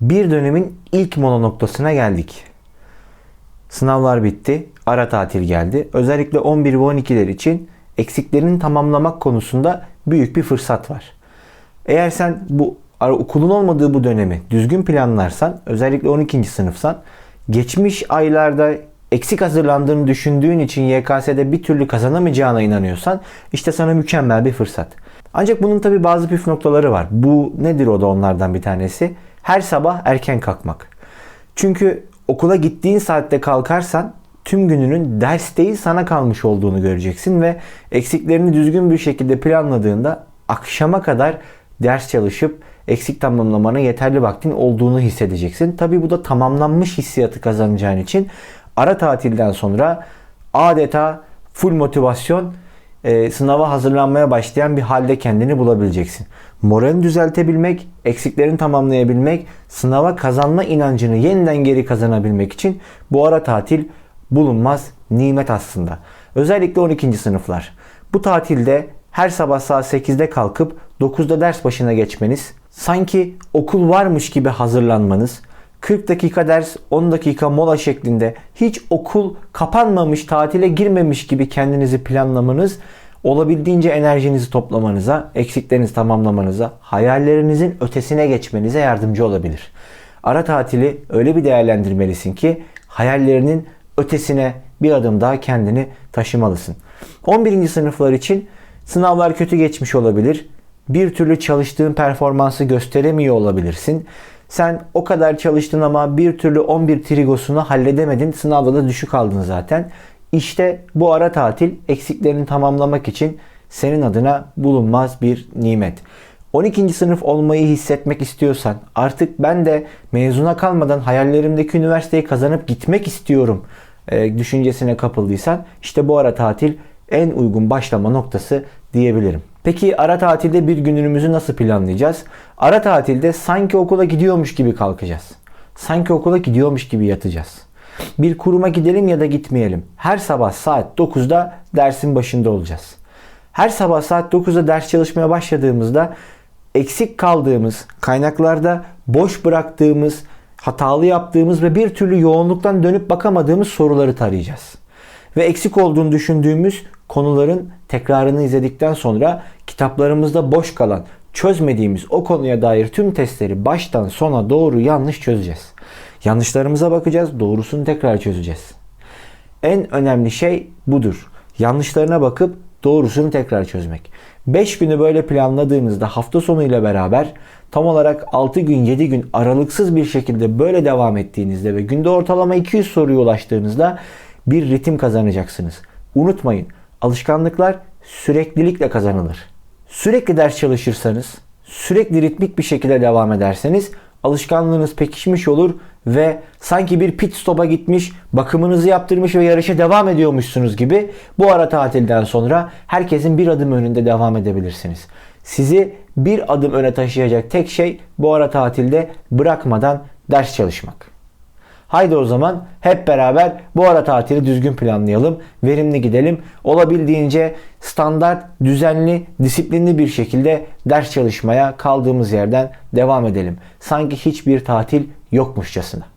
Bir dönemin ilk mono noktasına geldik. Sınavlar bitti. Ara tatil geldi. Özellikle 11 ve 12'ler için eksiklerini tamamlamak konusunda büyük bir fırsat var. Eğer sen bu okulun olmadığı bu dönemi düzgün planlarsan, özellikle 12. sınıfsan, geçmiş aylarda eksik hazırlandığını düşündüğün için YKS'de bir türlü kazanamayacağına inanıyorsan, işte sana mükemmel bir fırsat. Ancak bunun tabi bazı püf noktaları var. Bu nedir o da onlardan bir tanesi? Her sabah erken kalkmak. Çünkü okula gittiğin saatte kalkarsan tüm gününün ders değil sana kalmış olduğunu göreceksin ve eksiklerini düzgün bir şekilde planladığında akşama kadar ders çalışıp eksik tamamlamana yeterli vaktin olduğunu hissedeceksin. Tabi bu da tamamlanmış hissiyatı kazanacağın için ara tatilden sonra adeta full motivasyon e, sınava hazırlanmaya başlayan bir halde kendini bulabileceksin. Moralini düzeltebilmek, eksiklerini tamamlayabilmek, sınava kazanma inancını yeniden geri kazanabilmek için bu ara tatil bulunmaz nimet aslında. Özellikle 12. sınıflar. Bu tatilde her sabah saat 8'de kalkıp 9'da ders başına geçmeniz, sanki okul varmış gibi hazırlanmanız, 40 dakika ders, 10 dakika mola şeklinde hiç okul kapanmamış, tatile girmemiş gibi kendinizi planlamanız olabildiğince enerjinizi toplamanıza, eksiklerinizi tamamlamanıza, hayallerinizin ötesine geçmenize yardımcı olabilir. Ara tatili öyle bir değerlendirmelisin ki hayallerinin ötesine bir adım daha kendini taşımalısın. 11. sınıflar için sınavlar kötü geçmiş olabilir. Bir türlü çalıştığın performansı gösteremiyor olabilirsin. Sen o kadar çalıştın ama bir türlü 11 trigosunu halledemedin. Sınavda da düşük aldın zaten. İşte bu ara tatil eksiklerini tamamlamak için senin adına bulunmaz bir nimet. 12. sınıf olmayı hissetmek istiyorsan, artık ben de mezuna kalmadan hayallerimdeki üniversiteyi kazanıp gitmek istiyorum e, düşüncesine kapıldıysan, işte bu ara tatil en uygun başlama noktası diyebilirim. Peki ara tatilde bir günümüzü nasıl planlayacağız? Ara tatilde sanki okula gidiyormuş gibi kalkacağız. Sanki okula gidiyormuş gibi yatacağız. Bir kuruma gidelim ya da gitmeyelim. Her sabah saat 9'da dersin başında olacağız. Her sabah saat 9'da ders çalışmaya başladığımızda eksik kaldığımız, kaynaklarda boş bıraktığımız, hatalı yaptığımız ve bir türlü yoğunluktan dönüp bakamadığımız soruları tarayacağız. Ve eksik olduğunu düşündüğümüz konuların tekrarını izledikten sonra kitaplarımızda boş kalan, çözmediğimiz o konuya dair tüm testleri baştan sona doğru yanlış çözeceğiz. Yanlışlarımıza bakacağız, doğrusunu tekrar çözeceğiz. En önemli şey budur. Yanlışlarına bakıp doğrusunu tekrar çözmek. 5 günü böyle planladığınızda hafta sonu ile beraber tam olarak 6 gün 7 gün aralıksız bir şekilde böyle devam ettiğinizde ve günde ortalama 200 soruya ulaştığınızda bir ritim kazanacaksınız. Unutmayın alışkanlıklar süreklilikle kazanılır. Sürekli ders çalışırsanız, sürekli ritmik bir şekilde devam ederseniz alışkanlığınız pekişmiş olur ve sanki bir pit stop'a gitmiş, bakımınızı yaptırmış ve yarışa devam ediyormuşsunuz gibi bu ara tatilden sonra herkesin bir adım önünde devam edebilirsiniz. Sizi bir adım öne taşıyacak tek şey bu ara tatilde bırakmadan ders çalışmak. Haydi o zaman hep beraber bu ara tatili düzgün planlayalım, verimli gidelim. Olabildiğince standart, düzenli, disiplinli bir şekilde ders çalışmaya kaldığımız yerden devam edelim. Sanki hiçbir tatil yokmuşçasına.